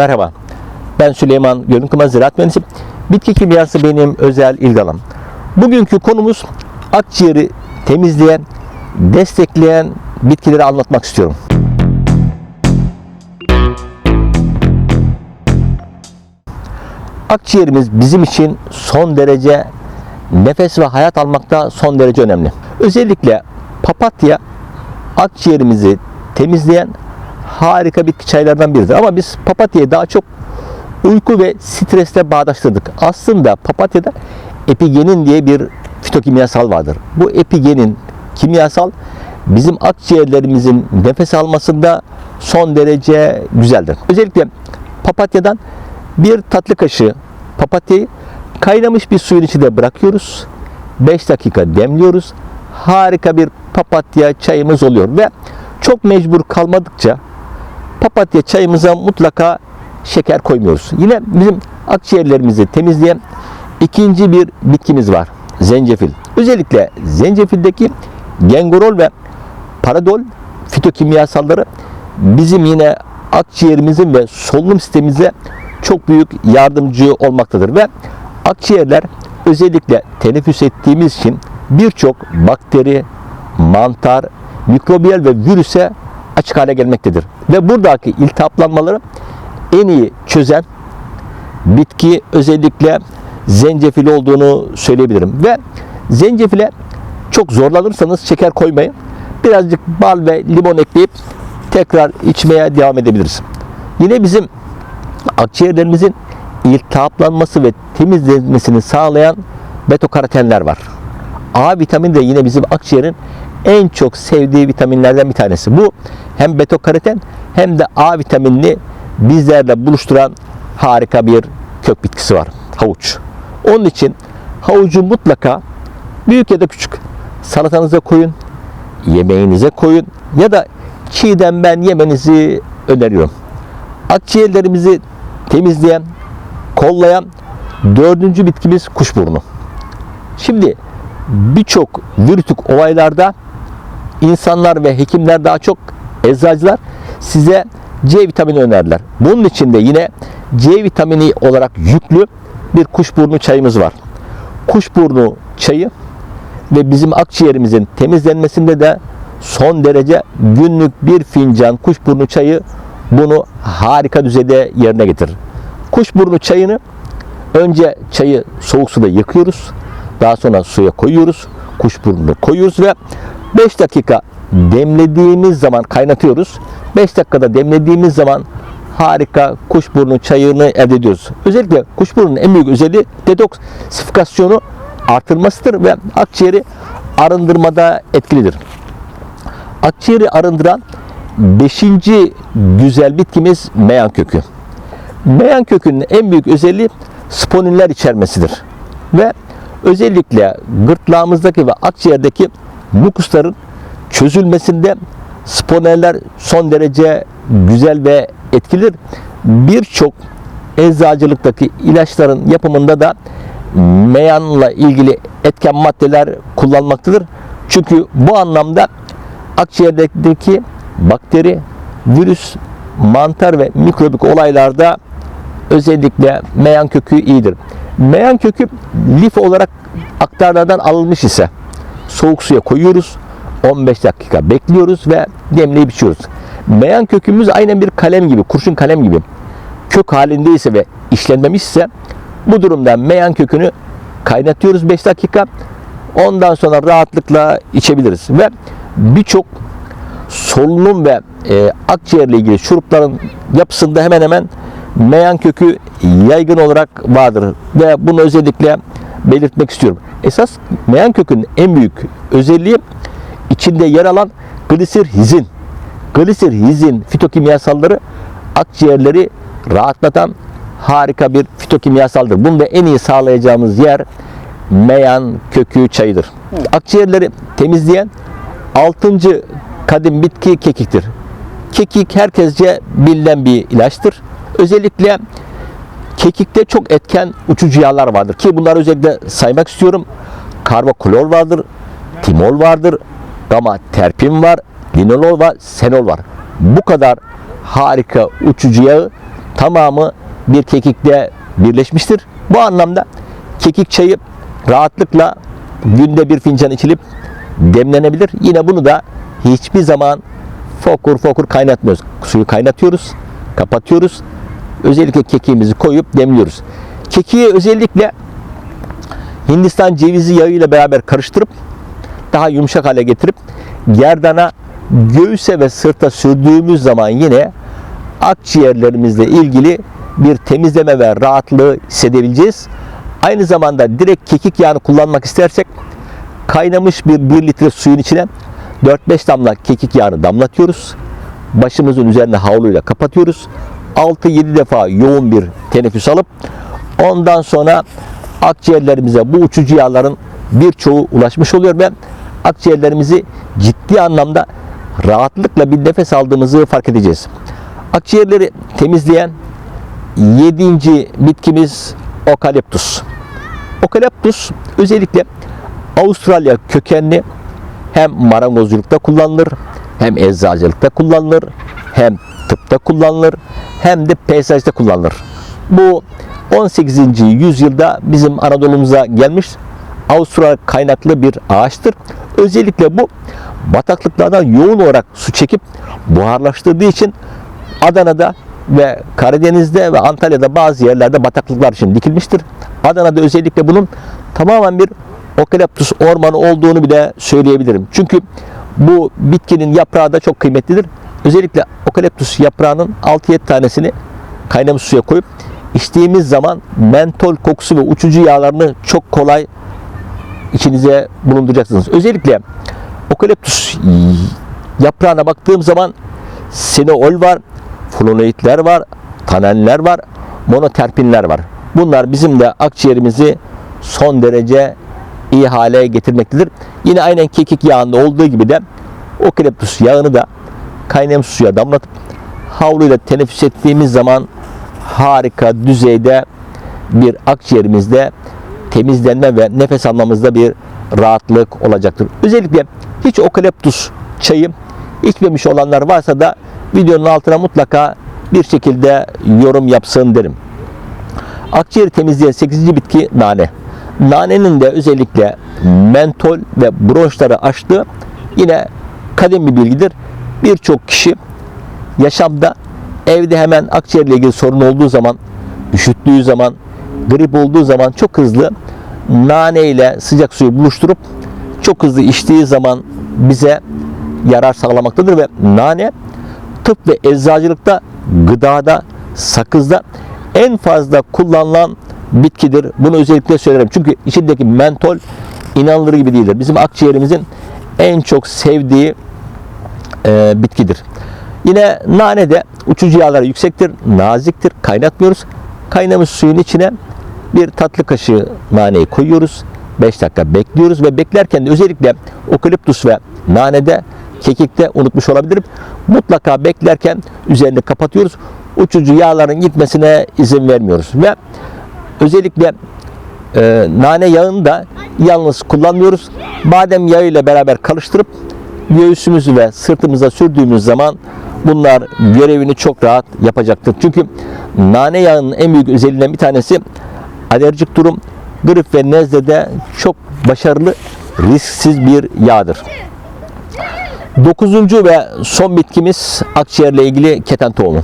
Merhaba, ben Süleyman Görünkıma Ziraat Mühendisi. Bitki kimyası benim özel ilgi. Bugünkü konumuz akciğeri temizleyen, destekleyen bitkileri anlatmak istiyorum. Akciğerimiz bizim için son derece nefes ve hayat almakta son derece önemli. Özellikle papatya akciğerimizi temizleyen harika bitki çaylardan biridir. Ama biz papatyayı daha çok uyku ve stresle bağdaştırdık. Aslında papatyada epigenin diye bir fitokimyasal vardır. Bu epigenin kimyasal bizim akciğerlerimizin nefes almasında son derece güzeldir. Özellikle papatyadan bir tatlı kaşığı papatyayı kaynamış bir suyun içinde bırakıyoruz. 5 dakika demliyoruz. Harika bir papatya çayımız oluyor ve çok mecbur kalmadıkça papatya çayımıza mutlaka şeker koymuyoruz. Yine bizim akciğerlerimizi temizleyen ikinci bir bitkimiz var. Zencefil. Özellikle zencefildeki gengorol ve paradol fitokimyasalları bizim yine akciğerimizin ve solunum sistemimize çok büyük yardımcı olmaktadır ve akciğerler özellikle teneffüs ettiğimiz için birçok bakteri, mantar, mikrobiyal ve virüse açık hale gelmektedir. Ve buradaki iltihaplanmaları en iyi çözen bitki özellikle zencefil olduğunu söyleyebilirim. Ve zencefile çok zorlanırsanız şeker koymayın. Birazcık bal ve limon ekleyip tekrar içmeye devam edebiliriz. Yine bizim akciğerlerimizin iltihaplanması ve temizlenmesini sağlayan beta-karotenler var. A vitamini de yine bizim akciğerin en çok sevdiği vitaminlerden bir tanesi. Bu hem beta-karoten hem de A vitaminini bizlerle buluşturan harika bir kök bitkisi var. Havuç. Onun için havucu mutlaka büyük ya da küçük salatanıza koyun, yemeğinize koyun ya da çiğden ben yemenizi öneriyorum. Akciğerlerimizi temizleyen, kollayan dördüncü bitkimiz kuşburnu. Şimdi birçok virütük olaylarda insanlar ve hekimler daha çok eczacılar size C vitamini önerdiler. Bunun için de yine C vitamini olarak yüklü bir kuşburnu çayımız var. Kuşburnu çayı ve bizim akciğerimizin temizlenmesinde de son derece günlük bir fincan kuşburnu çayı bunu harika düzeyde yerine getirir. Kuşburnu çayını önce çayı soğuk suda yıkıyoruz. Daha sonra suya koyuyoruz. Kuşburnunu koyuyoruz ve 5 dakika demlediğimiz zaman kaynatıyoruz. 5 dakikada demlediğimiz zaman harika kuşburnu çayını elde ediyoruz. Özellikle kuşburnunun en büyük özelliği detoksifikasyonu artırmasıdır ve akciğeri arındırmada etkilidir. Akciğeri arındıran 5. güzel bitkimiz meyan kökü. Meyan kökünün en büyük özelliği sponinler içermesidir. Ve özellikle gırtlağımızdaki ve akciğerdeki mukusların çözülmesinde sponeller son derece güzel ve etkilidir. Birçok eczacılıktaki ilaçların yapımında da meyanla ilgili etken maddeler kullanmaktadır. Çünkü bu anlamda akciğerdeki bakteri, virüs, mantar ve mikrobik olaylarda özellikle meyan kökü iyidir. Meyan kökü lif olarak aktarlardan alınmış ise soğuk suya koyuyoruz. 15 dakika bekliyoruz ve demleyip içiyoruz. Meyan kökümüz aynen bir kalem gibi, kurşun kalem gibi kök halindeyse ve işlenmemişse bu durumda meyan kökünü kaynatıyoruz 5 dakika. Ondan sonra rahatlıkla içebiliriz ve birçok solunum ve e, akciğerle ilgili şurupların yapısında hemen hemen meyan kökü yaygın olarak vardır ve bunu özellikle belirtmek istiyorum. Esas meyan kökünün en büyük özelliği içinde yer alan glisirhizin. Glisirhizin fitokimyasalları akciğerleri rahatlatan harika bir fitokimyasaldır. Bunu da en iyi sağlayacağımız yer meyan kökü çayıdır. Akciğerleri temizleyen 6. kadim bitki kekiktir. Kekik herkesce bilinen bir ilaçtır. Özellikle kekikte çok etken uçucu yağlar vardır ki bunları özellikle saymak istiyorum. Karboklor vardır, timol vardır, gama terpin var, linolol var, senol var. Bu kadar harika uçucu yağı tamamı bir kekikte birleşmiştir. Bu anlamda kekik çayı rahatlıkla günde bir fincan içilip demlenebilir. Yine bunu da hiçbir zaman fokur fokur kaynatmıyoruz. Suyu kaynatıyoruz, kapatıyoruz. Özellikle kekiğimizi koyup demliyoruz. Kekiği özellikle Hindistan cevizi yağıyla beraber karıştırıp daha yumuşak hale getirip gerdana, göğüse ve sırta sürdüğümüz zaman yine akciğerlerimizle ilgili bir temizleme ve rahatlığı hissedebileceğiz. Aynı zamanda direkt kekik yağını kullanmak istersek kaynamış bir 1 litre suyun içine 4-5 damla kekik yağını damlatıyoruz. Başımızın üzerine havluyla kapatıyoruz. 6-7 defa yoğun bir teneffüs alıp ondan sonra akciğerlerimize bu uçucu yağların birçoğu ulaşmış oluyor ve akciğerlerimizi ciddi anlamda rahatlıkla bir nefes aldığımızı fark edeceğiz. Akciğerleri temizleyen yedinci bitkimiz okaliptus. Okaliptus özellikle Avustralya kökenli hem marangozculukta kullanılır, hem eczacılıkta kullanılır, hem tıpta kullanılır, hem de peyzajda kullanılır. Bu 18. yüzyılda bizim Anadolu'muza gelmiş Avustralya kaynaklı bir ağaçtır. Özellikle bu bataklıklardan yoğun olarak su çekip buharlaştırdığı için Adana'da ve Karadeniz'de ve Antalya'da bazı yerlerde bataklıklar için dikilmiştir. Adana'da özellikle bunun tamamen bir okaliptus ormanı olduğunu bile söyleyebilirim. Çünkü bu bitkinin yaprağı da çok kıymetlidir. Özellikle okaliptus yaprağının 6-7 tanesini kaynamış suya koyup içtiğimiz zaman mentol kokusu ve uçucu yağlarını çok kolay içinize bulunduracaksınız. Özellikle okaliptus yaprağına baktığım zaman sineol var, flavonoidler var, tanenler var, monoterpinler var. Bunlar bizim de akciğerimizi son derece iyi hale getirmektedir. Yine aynen kekik yağında olduğu gibi de okaliptus yağını da kaynamış suya damlatıp havluyla teneffüs ettiğimiz zaman harika düzeyde bir akciğerimizde temizlenme ve nefes almamızda bir rahatlık olacaktır. Özellikle hiç okaliptus çayı içmemiş olanlar varsa da videonun altına mutlaka bir şekilde yorum yapsın derim. Akciğeri temizleyen 8. bitki nane. Nanenin de özellikle mentol ve bronşları açtığı yine kadim bir bilgidir. Birçok kişi yaşamda evde hemen akciğerle ilgili sorun olduğu zaman, üşüttüğü zaman, grip olduğu zaman çok hızlı nane ile sıcak suyu buluşturup çok hızlı içtiği zaman bize yarar sağlamaktadır ve nane tıp ve eczacılıkta, gıdada, sakızda en fazla kullanılan bitkidir. Bunu özellikle söylerim. Çünkü içindeki mentol inanılır gibi değildir. Bizim akciğerimizin en çok sevdiği e, bitkidir. Yine nane de uçucu yağları yüksektir, naziktir. Kaynatmıyoruz. Kaynamış suyun içine bir tatlı kaşığı naneyi koyuyoruz. 5 dakika bekliyoruz ve beklerken de özellikle okaliptus ve nanede kekikte unutmuş olabilirim. Mutlaka beklerken üzerini kapatıyoruz. Uçucu yağların gitmesine izin vermiyoruz ve özellikle e, nane yağını da yalnız kullanmıyoruz. Badem yağı ile beraber karıştırıp göğsümüzü ve sırtımıza sürdüğümüz zaman bunlar görevini çok rahat yapacaktır. Çünkü nane yağının en büyük özelliğinden bir tanesi alerjik durum, grip ve nezlede çok başarılı, risksiz bir yağdır. Dokuzuncu ve son bitkimiz akciğerle ilgili keten tohumu.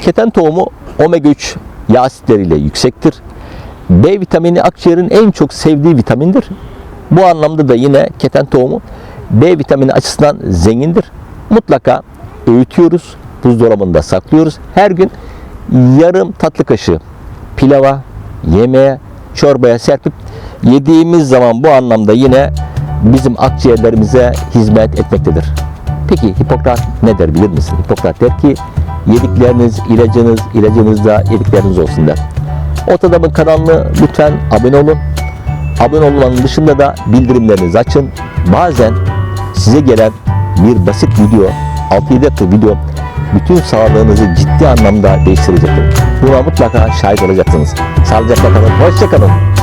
Keten tohumu omega 3 yağ asitleriyle yüksektir. B vitamini akciğerin en çok sevdiği vitamindir. Bu anlamda da yine keten tohumu B vitamini açısından zengindir. Mutlaka öğütüyoruz, buzdolabında saklıyoruz. Her gün yarım tatlı kaşığı pilava, yemeğe, çorbaya serpip yediğimiz zaman bu anlamda yine bizim akciğerlerimize hizmet etmektedir. Peki Hipokrat ne der bilir misin? Hipokrat der ki yedikleriniz ilacınız, ilacınız da yedikleriniz olsun der. Ortadamın kanalını lütfen abone olun. Abone olmanın dışında da bildirimlerinizi açın. Bazen size gelen bir basit video, 6-7 dakika video bütün sağlığınızı ciddi anlamda değiştirecektir. Buna mutlaka şahit olacaksınız. Sağlıcakla kalın, hoşça kalın.